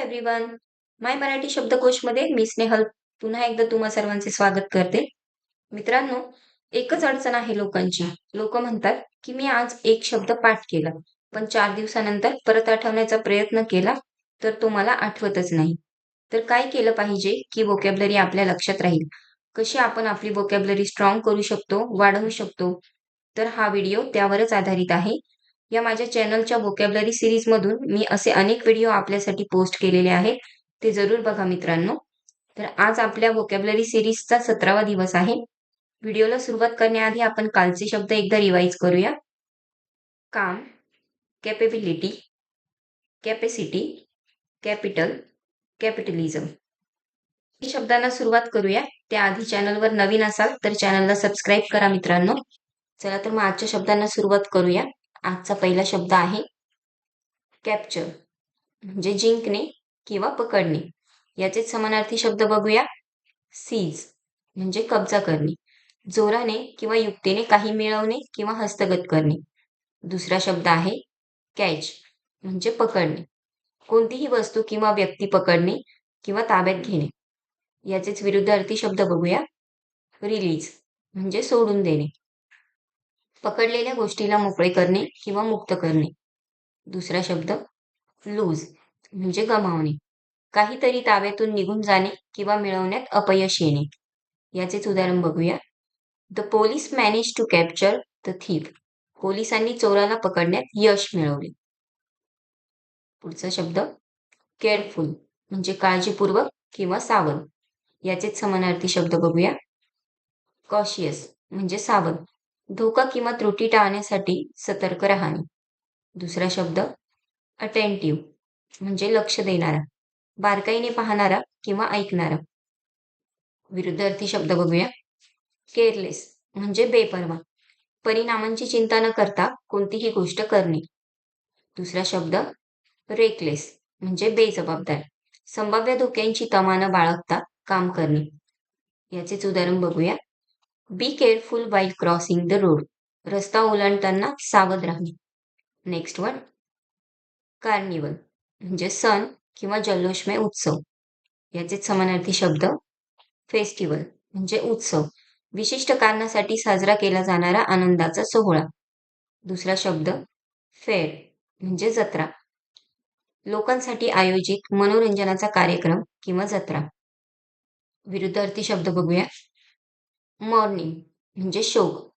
Everyone my Marathi शब्दकोशमध्ये मी स्नेहल पुन्हा एकदा तुम्हा सर्वांचे स्वागत करते. मित्रांनो एकच अडचण आहे लोकांची. लोक म्हणतात की मी आज एक शब्द पाठ केला पण चार दिवसानंतर परत आठवण्याचा प्रयत्न केला तर तो मला आठवतच नाही. तर काय केलं पाहिजे की वोकॅबलरी आपल्या लक्षात राहील? कशी आपण आपली वोकॅबलरी स्ट्रॉंग करू शकतो वाढवू शकतो? तर हा व्हिडिओ त्यावरच आधारित आहे. या माझ्या चॅनलच्या वोकॅबलरी सिरीजमधून मी असे अनेक व्हिडिओ आपल्यासाठी पोस्ट केलेले आहेत. ते जरूर बघा मित्रांनो. तर आज आपल्या वोकॅबलरी सिरीजचा सतरावा दिवस आहे. व्हिडिओला सुरुवात करण्याआधी आपण कालचे शब्द एकदा रिवाईज करूया. काम कॅपेबिलिटी कॅपॅसिटी कॅपिटल कॅपिटलिझम शब्दांना सुरुवात करूया. त्याआधी चॅनलवर नवीन असाल तर चॅनलला सबस्क्राईब करा मित्रांनो. चला तर मग आजच्या शब्दांना सुरुवात करूया. आजचा पहिला शब्द आहे कॅप्चर म्हणजे जिंकणे किंवा पकडणे. याचेच समानार्थी शब्द बघूया. सीज म्हणजे कब्जा करणे. जोराने किंवा युक्तीने काही मिळवणे किंवा हस्तगत करणे. दुसरा शब्द आहे कॅच म्हणजे पकडणे. कोणतीही वस्तू किंवा व्यक्ती पकडणे किंवा ताब्यात घेणे. याचेच विरुद्धार्थी शब्द बघूया. रिलीज म्हणजे सोडून देणे. पकडलेल्या गोष्टीला मोकळे करणे किंवा मुक्त करणे. दुसरा शब्द लूज म्हणजे गमावणे. काहीतरी ताब्यातून निघून जाणे किंवा मिळवण्यात अपयश येणे. याचेच उदाहरण बघूया. The police manage to capture the thief पोलिसांनी चोराला पकडण्यात यश मिळवले. पुढचा शब्द केअरफुल म्हणजे काळजीपूर्वक किंवा सावध. याचेच समानार्थी शब्द बघूया. कॉशियस म्हणजे सावध. धोका किंवा त्रुटी टाळण्यासाठी सतर्क राहणे. दुसरा शब्द अटेंटिव्ह म्हणजे लक्ष देणारा बारकाईने पाहणारा किंवा ऐकणारा. विरुद्धार्थी शब्द बघूया. केअरलेस म्हणजे बेपरवा परिणामांची चिंता न करता कोणतीही गोष्ट करणे. दुसरा शब्द रेकलेस म्हणजे बेजबाबदार संभाव्य धोक्यांची तमा न बाळगता काम करणे. याचेच उदाहरण बघूया. Be careful while crossing the road रस्ता ओलांडताना सावध राहणे नेक्स्ट वन कार्निवल म्हणजे सण किंवा जल्लोषमय उत्सव. याचेच समानार्थी शब्द फेस्टिवल म्हणजे उत्सव. विशिष्ट कारणासाठी साजरा केला जाणारा आनंदाचा सोहळा. दुसरा शब्द फेअर म्हणजे जत्रा. लोकांसाठी आयोजित मनोरंजनाचा कार्यक्रम किंवा जत्रा. विरुद्धार्थी शब्द बघूया. मॉर्निंग म्हणजे शोक.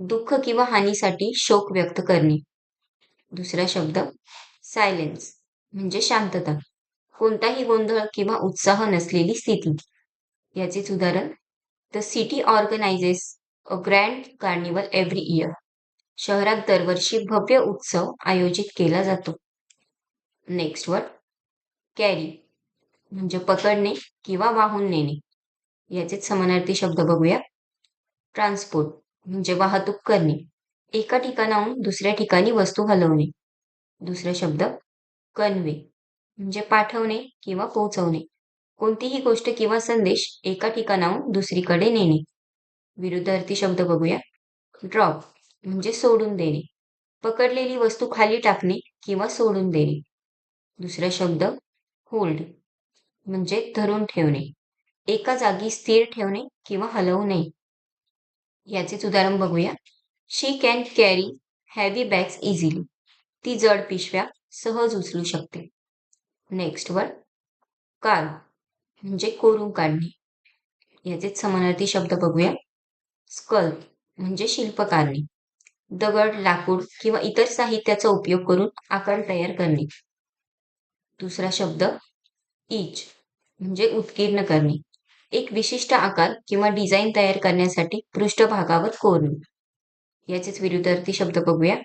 दुःख किंवा हानीसाठी शोक व्यक्त करणे. दुसरा शब्द सायलेन्स म्हणजे शांतता. कोणताही गोंधळ किंवा उत्साह नसलेली स्थिती. याचेच उदाहरण the city organizes a grand carnival every year शहरात दरवर्षी भव्य उत्सव आयोजित केला जातो. नेक्स्ट वर्ड कॅरी म्हणजे पकडणे किंवा वाहून नेणे. याचेच समानार्थी शब्द बघूया. ट्रान्सपोर्ट म्हणजे वाहतूक करणे. एका ठिकाणाहून दुसऱ्या ठिकाणी वस्तू हलवणे. दुसरा शब्द कन्वे म्हणजे पाठवणे किंवा पोहोचवणे. कोणतीही गोष्ट किंवा संदेश एका ठिकाणाहून दुसरीकडे नेणे. विरुद्धार्थी शब्द बघूया. ड्रॉप म्हणजे सोडून देणे. पकडलेली वस्तू खाली टाकणे किंवा सोडून देणे. दुसरा शब्द होल्ड म्हणजे धरून ठेवणे. एका जागी स्थिर ठेवणे किंवा हलवू नये याचेच उदाहरण बघूया. She can carry heavy bags easily ती जड पिशव्या सहज उचलू शकते. नेक्स्ट वर काल म्हणजे कोरून काढणे. याचेच समानार्थी शब्द बघूया. स्कल्प म्हणजे शिल्पकारणे दगड लाकूड किंवा इतर साहित्याचा उपयोग करून आकार तयार करणे. दुसरा शब्द इच म्हणजे उत्कीर्ण करणे. एक विशिष्ट आकार किंवा डिझाईन तयार करण्यासाठी पृष्ठभागावर कोरणे याचेच विरुद्धार्थी शब्द बघूया.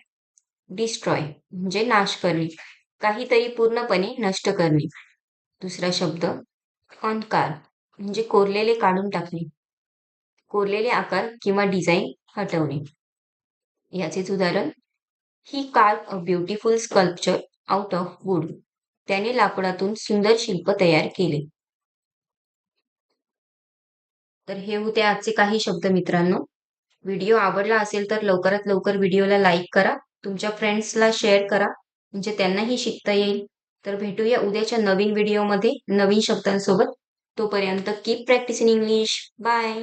डिस्ट्रॉय म्हणजे नाश करणे. काहीतरी पूर्णपणे नष्ट करणे. दुसरा शब्द ऑनकार म्हणजे कोरलेले काढून टाकणे. कोरलेले आकार किंवा डिझाईन हटवणे. याचेच उदाहरण he carved a beautiful sculpture out of wood. त्याने लाकडातून सुंदर शिल्प तयार केले. तर हे होते आजचे काही शब्द मित्रांनो. व्हिडिओ आवडला असेल तर लवकरात लवकर व्हिडिओला लाईक करा. तुमच्या फ्रेंड्सला शेअर करा. म्हणजे त्यांनाही शिकता येईल. तर भेटूया उद्याच्या नवीन व्हिडिओमध्ये नवीन शब्दांसोबत. तोपर्यंत कीप प्रॅक्टिसिंग इंग्लिश बाय